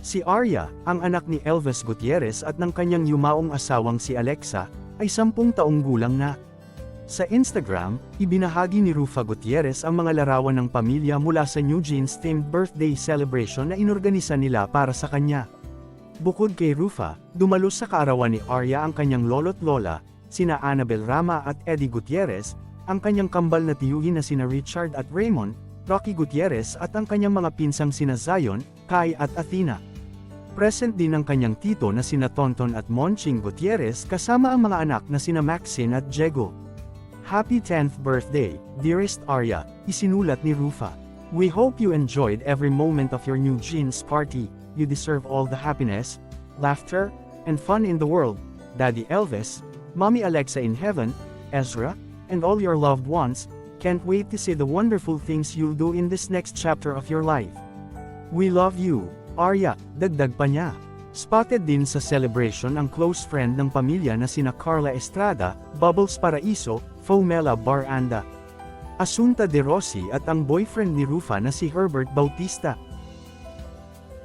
Si Arya, ang anak ni Elvis Gutierrez at ng kanyang yumaong asawang si Alexa, ay sampung taong gulang na. Sa Instagram, ibinahagi ni Rufa Gutierrez ang mga larawan ng pamilya mula sa Jeans themed birthday celebration na inorganisa nila para sa kanya. Bukod kay Rufa, dumalo sa kaarawan ni Arya ang kanyang lolo't lola, sina Annabel Rama at Eddie Gutierrez, ang kanyang kambal na tiyuhin na sina Richard at Raymond, Rocky Gutierrez at ang kanyang mga pinsang sina Zion, Kai at Athena. Present din ang kanyang tito na sina Tonton at Monching Gutierrez kasama ang mga anak na sina Maxine at Diego. Happy 10th birthday, dearest Arya, isinulat ni Rufa. We hope you enjoyed every moment of your new jeans party. You deserve all the happiness, laughter, and fun in the world. Daddy Elvis, Mommy Alexa in heaven, Ezra, and all your loved ones, can't wait to see the wonderful things you'll do in this next chapter of your life. We love you, Arya, dagdag pa niya. Spotted din sa celebration ang close friend ng pamilya na sina Carla Estrada, Bubbles Paraiso, Fomela Baranda. Asunta De Rossi at ang boyfriend ni Rufa na si Herbert Bautista.